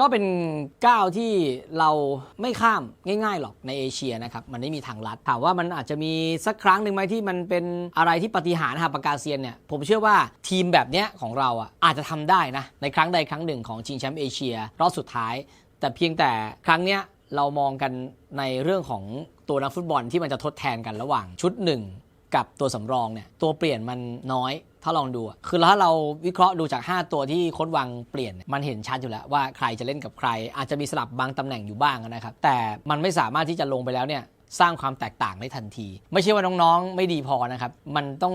ก็เป็นก้าวที่เราไม่ข้ามง่ายๆหรอกในเอเชียนะครับ มันไม่มีทางลัดถามว่ามันอาจจะมีสักครั้งหนึ่งไหมที่มันเป็นอะไรที่ปฏิหารหาปากกาเซียนเนี่ยผมเชื่อว่าทีมแบบเนี้ยของเราอะอาจจะทำได้นะในครั้งใดครั้งหนึ่งของชิงแชมป์เอเชียรอบสุดท้าย แต่เพียงแต่ครั้งเนี้ยเรามองกันในเรื่องของตัวนักฟุตบอลที่มันจะทดแทนกันระหว่างชุดหนึ่ง กับตัวสำรองเนี่ยตัวเปลี่ยนมันน้อย ถ้าลองดูอะคือถ้าเราวิเคราะห์ดูจาก 5 ตัวที่โค้ดวังเปลี่ยนมันเห็นชัดอยู่แล้วว่าใครจะเล่นกับใคร อาจจะมีสลับบางตำแหน่งอยู่บ้างนะครับแต่มันไม่สามารถที่จะลงไปแล้วเนี่ยสร้างความแตกต่างได้ทันที ไม่ใช่ว่าน้องๆ ไม่ดีพอนะครับ มันต้อง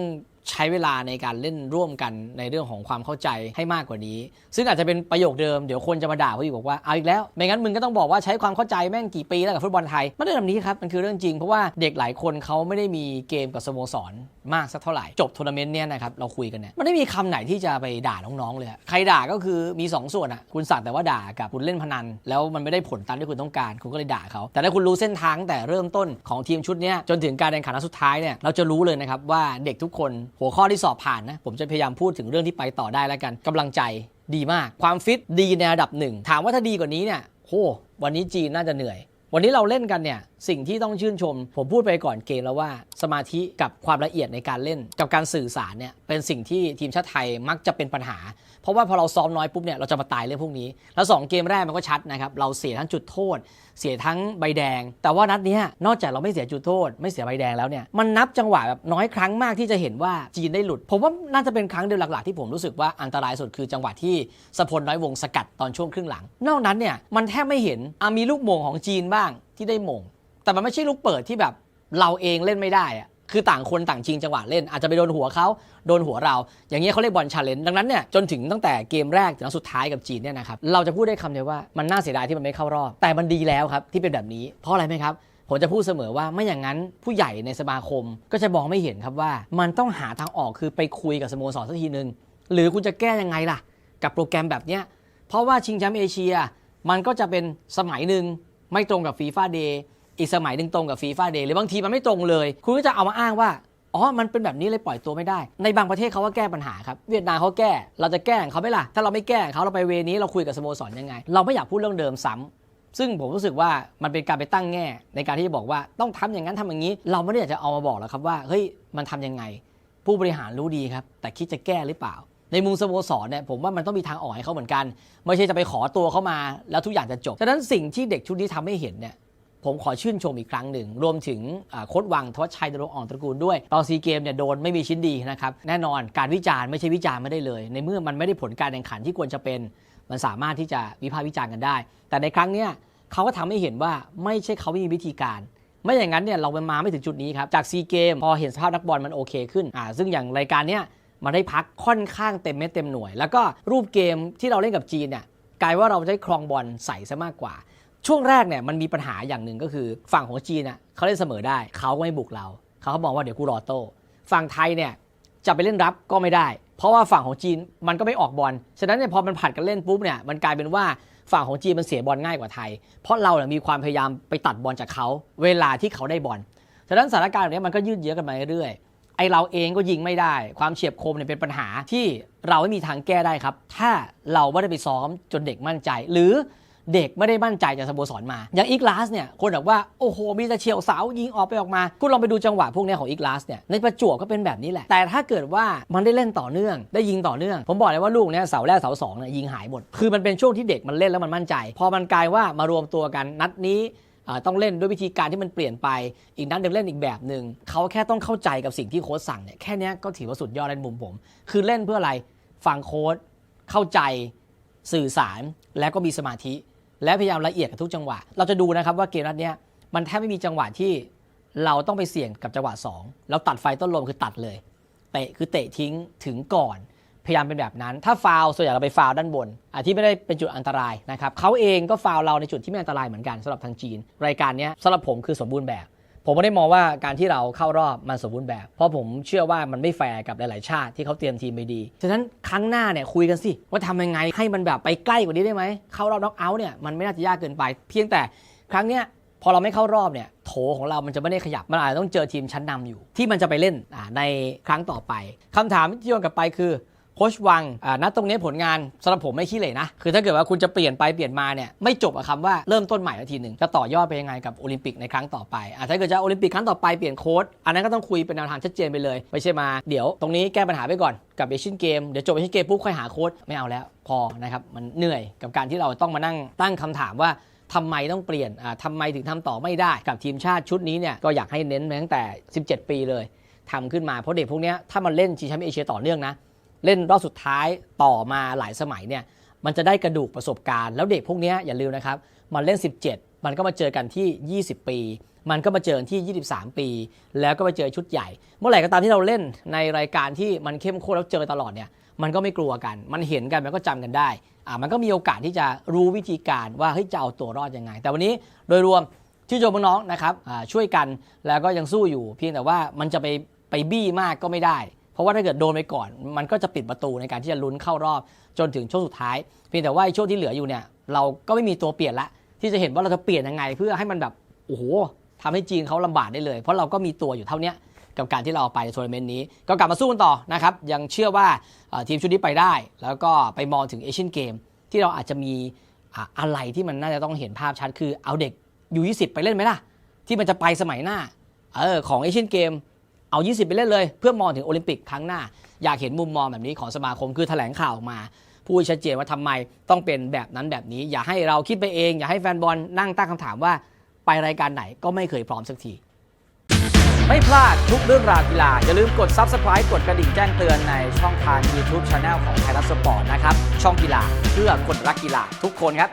ใช้เวลาในการเล่นร่วมกันในเรื่องของความเข้าใจให้มากกว่านี้ ซึ่งอาจจะเป็นประโยคเดิมเดี๋ยวคนจะมาด่าเขาอีกบอกว่าเอาอีกแล้วไม่งั้นมึงก็ต้องบอกว่าใช้ความเข้าใจแม่งกี่ปีแล้วกับฟุตบอลไทยไม่ได้แบบนี้ครับมันคือเรื่องจริงเพราะว่าเด็กหลายคนเขาไม่ได้มีเกมกับสโมสรมากสักเท่าไหร่จบทัวร์นาเมนต์เนี่ยนะครับเราคุยกันเนี่ยมันไม่มีคำไหนที่จะไปด่าน้องๆเลยใครด่าก็คือมีสองส่วนอะคุณสั่งแต่ว่าด่ากับคุณเล่นพนัน แล้วมันไม่ได้ผลตามที่คุณต้องการ คุณก็เลยด่าเขา แต่ถ้าคุณรู้เส้นทางแต่เริ่มต้นของทีมชุดนี้จนถึงการแข่งขันสุดท้ายเนี่ยเราจะรู้เลยนะครับว่าเด็กทุกคนหัวข้อที่สอบผ่านนะ ผมจะพยายามพูดถึงเรื่องที่ไปต่อได้แล้วกันกำลังใจดีมาก ความฟิตดีในระดับหนึ่ง ถามว่าถ้าดีกว่านี้เนี่ยโหวันนี้จีนน่าจะเหนื่อย วันนี้เราเล่นกันเนี่ยสิ่งที่ต้องชื่นชม ผมพูดไปก่อนเกมแล้วว่า สมาธิกับความละเอียดในการเล่นกับการสื่อสารเนี่ยเป็นสิ่งที่ทีมชาติไทยมักจะเป็นปัญหา เพราะว่าพอเราซ้อมน้อยปุ๊บเนี่ยเราจะมาตายเรื่องพวกนี้ แล้ว 2 เกมแรกมันก็ชัดนะครับเราเสียทั้งจุดโทษ เสียทั้งใบแดง แต่ว่านัดนี้นอกจากเราไม่เสียจุดโทษ ไม่เสียใบแดงแล้วเนี่ยมันนับจังหวะแบบน้อยครั้งมากที่จะเห็นว่าจีนได้หลุด ผมว่าน่าจะเป็นครั้งเดียวหลักๆที่ผมรู้สึกว่าอันตรายสุดคือจังหวะที่สพลน้อยวงสกัดตอนช่วงครึ่งหลัง นอกนั้นเนี่ยมันแทบไม่เห็นอามีลูกโมงของจีนบ้างที่ได้มง แต่มันไม่ใช่ลูกเปิดที่แบบเราเองเล่นไม่ได้อะคือต่างคนต่างชิงจังหวะเล่น อาจจะไปโดนหัวเขาโดนหัวเรา อย่างเงี้ยเขาเรียกบอลชาเลนจ์ดังนั้นเนี่ยจนถึงตั้งแต่เกมแรกถึงนัดสุดท้ายกับจีนเนี่ยนะครับเราจะพูดได้คำเดียวว่ามันน่าเสียดายที่มันไม่เข้ารอบแต่มันดีแล้วครับที่เป็นแบบนี้ เพราะอะไรไหมครับผมจะพูดเสมอว่าไม่อย่างนั้นผู้ใหญ่ในสมาคมก็จะมองไม่เห็นครับว่า มันต้องหาทางออกคือไปคุยกับสโมสรสักทีหนึ่งหรือคุณจะแก้ยังไงล่ะ กับโปรแกรมแบบเนี้ยเพราะว่าชิงแชมป์เอเชีย มันก็จะเป็นสมัยหนึ่ง ไม่ตรงกับฟีฟ่าเดย์อีกสมัยหนึ่งตรงกับฟีฟ่าเดย์หรือบางทีมันไม่ตรงเลย คุณก็จะเอามาอ้างว่าอ๋อ มันเป็นแบบนี้เลยปล่อยตัวไม่ได้ ในบางประเทศเขาก็แก้ปัญหาครับ เวียดนามเขาแก้ เราจะแก้ของเขาไหมล่ะ ถ้าเราไม่แก้เขาเราไปเวนี้เราคุยกับสโมสรยังไง เราไม่อยากพูดเรื่องเดิมซ้ำซึ่งผมรู้สึกว่ามันเป็นการไปตั้งแง่ ในการที่จะบอกว่าต้องทำอย่างนั้นทำอย่างนี้ เราไม่ได้อยากจะเอามาบอกหรอกครับว่า เฮ้ย มันทำยังไง ผู้บริหารรู้ดีครับ แต่คิดจะแก้หรือเปล่า ในมุมสโมสรเนี่ยผมว่ามันต้องมีทางออกให้เขาเหมือนกัน ไม่ใช่จะไปขอตัวเขามาแล้วทุกอย่างจะจบฉะนั้นสิ่งที่เด็กชุดนี้ทำให้เห็นเนี่ยผมขอชื่นชมอีกครั้งหนึ่ง รวมถึงโค้ดวังทวัชชัยดรงอ่อนตระกูลด้วยตอนซีเกมเนี่ยโดนไม่มีชิ้นดีนะครับ แน่นอนการวิจารณ์ไม่ใช่วิจารณ์ไม่ได้เลย ในเมื่อมันไม่ได้ผลการแข่งขันที่ควรจะเป็น มันสามารถที่จะวิพากษ์วิจารณ์กันได้ แต่ในครั้งเนี้ยเขาก็ทำให้เห็นว่าไม่ใช่เขาไม่มีวิธีการ ไม่อย่างนั้นเนี่ยเราไปมาไม่ถึงจุดนี้ครับจากซีเกมพอเห็นสภาพนักบอลมันโอเคขึ้นอ่าซึ่งอย่างรายการเนี้ย มันได้พักค่อนข้างเต็มเม็ดเต็มหน่วย แล้วก็รูปเกมที่เราเล่นกับจีนเนี่ยกลายว่าเราได้ครองบอลใส่ซะมากกว่า ช่วงแรกเนี่ยมันมีปัญหาอย่างหนึ่งก็คือฝั่งของจีนน่ะเขาเล่นเสมอได้เขาก็ไม่บุกเราเขาก็มองว่าเดี๋ยวกูรอโต้ฝั่งไทยเนี่ยจะไปเล่นรับก็ไม่ได้ เพราะว่าฝั่งของจีนมันก็ไม่ออกบอลฉะนั้นเนี่ยพอมันผัดกันเล่นปุ๊บเนี่ยมันกลายเป็นว่าฝั่งของจีนมันเสียบอลง่ายกว่าไทย เพราะเราเนี่ยมีความพยายามไปตัดบอลจากเขาเวลาที่เขาได้บอลฉะนั้นสถานการณ์แบบนี้มันก็ยืดเยื้อกันมาเรื่อย ไอเราเองก็ยิงไม่ได้ ความเฉียบคมเนี่ยเป็นปัญหาที่เราไม่มีทางแก้ได้ครับ ถ้าเราไม่ได้ไปซ้อมจนเด็กมั่นใจ หรือเด็กไม่ได้มั่นใจจากสโมสรมา อย่างอีกลาสเนี่ย คนบอกว่า โอ้โห มีแต่เฉียวเสายิงออกไปออกมา คุณลองไปดูจังหวะพวกเนี้ยของอีกลาสเนี่ย ในประจวบก็เป็นแบบนี้แหละ แต่ถ้าเกิดว่ามันได้เล่นต่อเนื่อง ได้ยิงต่อเนื่อง ผมบอกเลยว่าลูกเนี้ยเสาแรกเสาสองเนี่ยยิงหายหมด คือมันเป็นช่วงที่เด็กมันเล่นแล้วมันมั่นใจ พอมันกลายว่ามารวมตัวกันนัดนี้ ต้องเล่นด้วยวิธีการที่มันเปลี่ยนไปอีกนัดหนึ่งเล่นอีกแบบหนึ่งเขาแค่ต้องเข้าใจกับสิ่งที่โค้ชสั่งเนี่ยแค่นี้ก็ถือว่าสุดยอดในมุมผม คือเล่นเพื่ออะไรฟังโค้ชเข้าใจสื่อสารและก็มีสมาธิ และพยายามละเอียดกับทุกจังหวะ เราจะดูนะครับว่าเกมนัดนี้มันแทบไม่มีจังหวะที่เราต้องไปเสี่ยงกับจังหวะ2แล้วตัดไฟต้นลมคือตัดเลยเตะคือเตะทิ้งถึงก่อน พยายามเป็นแบบนั้น ถ้าฟาวส่วนใหญ่เราไปฟาวด้านบนอที่ไม่ได้เป็นจุดอันตรายนะครับเขาเองก็ฟาวเราในจุดที่ไม่อันตรายเหมือนกันสำหรับทางจีน รายการนี้สำหรับผมคือสมบูรณ์แบบ ผมไม่ได้มองว่าการที่เราเข้ารอบมันสมบูรณ์แบบ เพราะผมเชื่อว่ามันไม่แฟร์กับหลาย ๆ ชาติที่เขาเตรียมทีมไปดีฉะนั้นครั้งหน้าเนี่ยคุยกันสิว่าทำยังไงให้มันแบบไปใกล้กว่านี้ได้ไหมเข้ารอบน็อกเอาท์เนี่ยมันไม่น่าจะยากเกินไป เพียงแต่ครั้งเนี้ยพอเราไม่เข้ารอบเนี่ยโถของเรามันจะไม่ได้ขยับ มันอาจจะต้องเจอทีมชั้นนำอยู่ ที่มันจะไปเล่นในครั้งต่อไปคำถามที่โยนกลับไปคือ โคชวังอ่าณตรงนี้ผลงานสำหรับผมไม่ขี้เหร่นะ คือถ้าเกิดว่าคุณจะเปลี่ยนไปเปลี่ยนมาเนี่ยไม่จบอะคำว่าเริ่มต้นใหม่ละทีหนึ่งจะต่อยอดไปยังไงกับโอลิมปิกในครั้งต่อไปอ่าถ้าเกิดจะโอลิมปิกครั้งต่อไปเปลี่ยนโค้ชอันนั้นก็ต้องคุยเป็นแนวทางชัดเจนไปเลยไม่ใช่มาเดี๋ยวตรงนี้แก้ปัญหาไปก่อนกับเอเชียนเกมเดี๋ยวจบเอเชียนเกมปุ๊บค่อยหาโค้ชไม่เอาแล้วพอนะครับมันเหนื่อยกับการที่เราต้องมานั่งตั้งคำถามว่าทำไมต้องเปลี่ยนอ่าทำไมถึงทำต่อไม่ได้กับทีมชาติชุดนี้เนี่ยก็อยากให้เน้นมาตั้งแต่ 17 ปีเลยทำขึ้นมาเพราะเด็กพวกนี้ถ้ามันเล่นชิงแชมป์เอเชียต่อเนื่องนะ เล่นรอบสุดท้ายต่อมาหลายสมัยเนี่ยมันจะได้กระดูกประสบการณ์แล้วเด็กพวกนี้อย่าลืมนะครับมันเล่น 17 มันก็มาเจอกันที่ 20 ปี มันก็มาเจอกันที่ 23 ปี แล้วก็มาเจอชุดใหญ่ เมื่อไหร่ก็ตามที่เราเล่นในรายการที่มันเข้มข้นแล้วเจอตลอดเนี่ยมันก็ไม่กลัวกัน มันเห็นกันมันก็จำกันได้อ่ามันก็มีโอกาสที่จะรู้วิธีการว่าเฮ้ยจะเอาตัวรอดยังไง แต่วันนี้โดยรวมชื่นชมน้องๆนะครับอ่าช่วยกันแล้วก็ยังสู้อยู่ เพียงแต่ว่ามันจะไปไปบี้มากก็ไม่ได้ เพราะว่าถ้าเกิดโดนไปก่อน มันก็จะปิดประตูในการที่จะลุ้นเข้ารอบจนถึงช่วงสุดท้าย เพียงแต่ว่าช่วงที่เหลืออยู่เนี่ย เราก็ไม่มีตัวเปลี่ยนละ ที่จะเห็นว่าเราจะเปลี่ยนยังไง เพื่อให้มันแบบโอ้โหทำให้จีนเขาลำบากได้เลย เพราะเราก็มีตัวอยู่เท่านี้กับการที่เราเอาไปในทัวร์นาเมนต์นี้ ก็กลับมาสู้กันต่อนะครับยังเชื่อว่าทีมชุดนี้ไปได้ แล้วก็ไปมองถึงเอเชียนเกมที่เราอาจจะมีอะอะไรที่มันน่าจะต้องเห็นภาพชัดคือเอาเด็กยู20ไปเล่นไหมล่ะ ที่มันจะไปสมัยหน้าเออของเอเชียนเกม เอา 20 ไปเล่นเลย เพื่อมองถึงโอลิมปิกครั้งหน้า อยากเห็นมุมมองแบบนี้ของสมาคมคือแถลงข่าวออกมาพูดชัดเจนว่าทำไมต้องเป็นแบบนั้นแบบนี้ อย่าให้เราคิดไปเอง อย่าให้แฟนบอลนั่งตั้งคำถามว่าไปรายการไหนก็ไม่เคยพร้อมสักที ไม่พลาดทุกเรื่องราวกีฬา อย่าลืมกด Subscribe กดกระดิ่งแจ้งเตือนในช่องทาง YouTube Channel ของไทยรัฐสปอร์ตนะครับ ช่องกีฬาเพื่อคนรักกีฬาทุกคนครับ